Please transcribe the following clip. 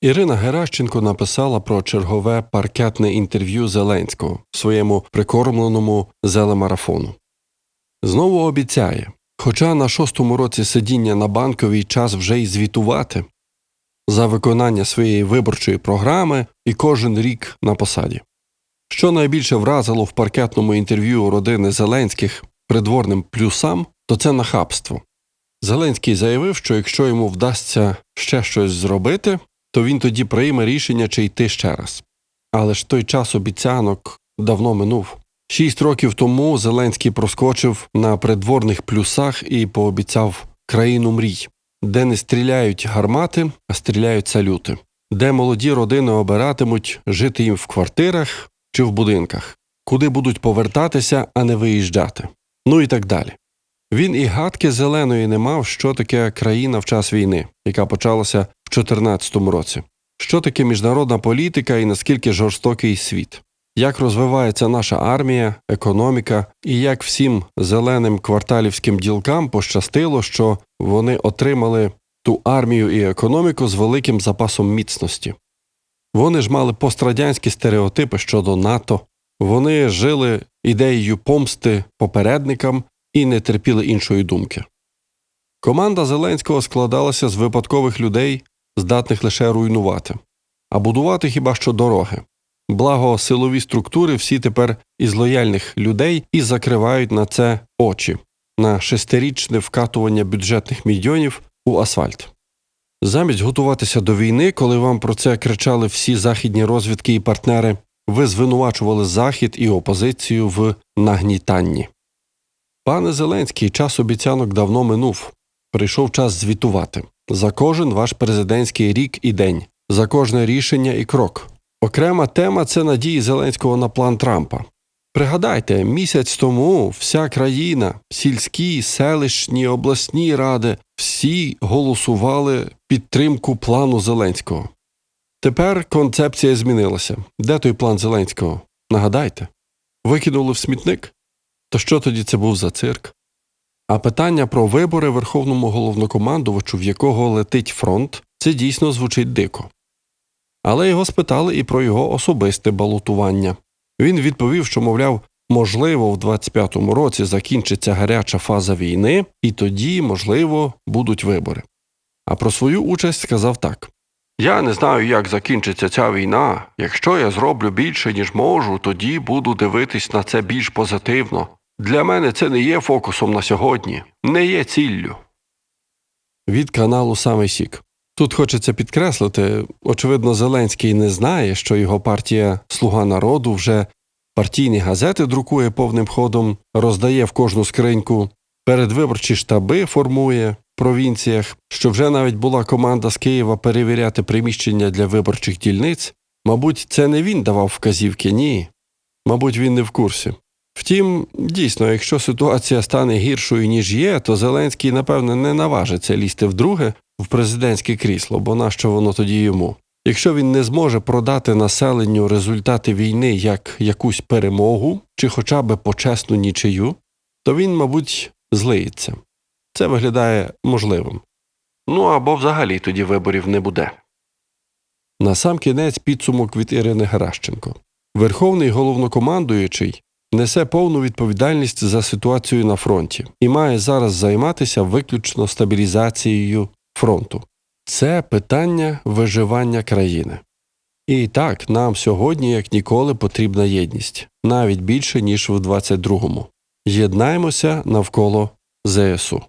Ірина Геращенко написала про чергове паркетне інтерв'ю Зеленського в своєму прикормленому зелемарафону. Знову обіцяє, хоча на шостому році сидіння на банковій час вже й звітувати за виконання своєї виборчої програми і кожен рік на посаді. Що найбільше вразило в паркетному інтерв'ю родини Зеленських придворним плюсам, то це нахабство. Зеленський заявив, що якщо йому вдасться ще щось зробити, то він тоді прийме рішення, чи йти ще раз. Але ж той час обіцянок давно минув. Шість років тому Зеленський проскочив на придворних плюсах і пообіцяв країну мрій, де не стріляють гармати, а стріляють салюти, де молоді родини обиратимуть жити їм в квартирах чи в будинках, куди будуть повертатися, а не виїжджати. Ну і так далі. Він і гадки зеленої не мав, що таке країна в час війни, яка почалася 2014 році, що таке міжнародна політика і наскільки жорстокий світ, як розвивається наша армія, економіка, і як всім зеленим кварталівським ділкам пощастило, що вони отримали ту армію і економіку з великим запасом міцності. Вони ж мали пострадянські стереотипи щодо НАТО, вони жили ідеєю помсти попередникам і не терпіли іншої думки. Команда Зеленського складалася з випадкових людей, здатних лише руйнувати, а будувати хіба що дороги. Благо, силові структури всі тепер із лояльних людей і закривають на це очі, на шестирічне вкатування бюджетних мільйонів у асфальт. Замість готуватися до війни, коли вам про це кричали всі західні розвідки і партнери, ви звинувачували Захід і опозицію в нагнітанні. Пане Зеленський, час обіцянок давно минув. Прийшов час звітувати за кожен ваш президентський рік і день, за кожне рішення і крок. Окрема тема це надії Зеленського на план Трампа. Пригадайте, місяць тому вся країна, сільські, селищні, обласні ради, всі голосували підтримку плану Зеленського. Тепер концепція змінилася. Де той план Зеленського? Нагадайте, викинули в смітник? То що тоді це був за цирк? А питання про вибори верховному головнокомандувачу, в якого летить фронт, це дійсно звучить дико. Але його спитали і про його особисте балотування. Він відповів, що, мовляв, можливо, в 25-му році закінчиться гаряча фаза війни, і тоді, можливо, будуть вибори. А про свою участь сказав так Я не знаю, як закінчиться ця війна. Якщо я зроблю більше, ніж можу, тоді буду дивитись на це більш позитивно. Для мене це не є фокусом на сьогодні, не є ціллю. Від каналу Самий Сік. Тут хочеться підкреслити, очевидно, Зеленський не знає, що його партія Слуга народу вже партійні газети друкує повним ходом, роздає в кожну скриньку, передвиборчі штаби формує в провінціях, що вже навіть була команда з Києва перевіряти приміщення для виборчих дільниць. Мабуть, це не він давав вказівки, ні. Мабуть, він не в курсі. Втім, дійсно, якщо ситуація стане гіршою, ніж є, то Зеленський, напевне, не наважиться лізти вдруге в президентське крісло, бо нащо воно тоді йому? Якщо він не зможе продати населенню результати війни як якусь перемогу чи хоча б почесну нічию, то він, мабуть, злиється. Це виглядає можливим. Ну або взагалі тоді виборів не буде. На сам кінець підсумок від Ірини Геращенко. Верховний головнокомандуючий несе повну відповідальність за ситуацію на фронті і має зараз займатися виключно стабілізацією фронту. Це питання виживання країни. І так, нам сьогодні, як ніколи, потрібна єдність, навіть більше, ніж в 22-му. Єднаймося навколо ЗСУ.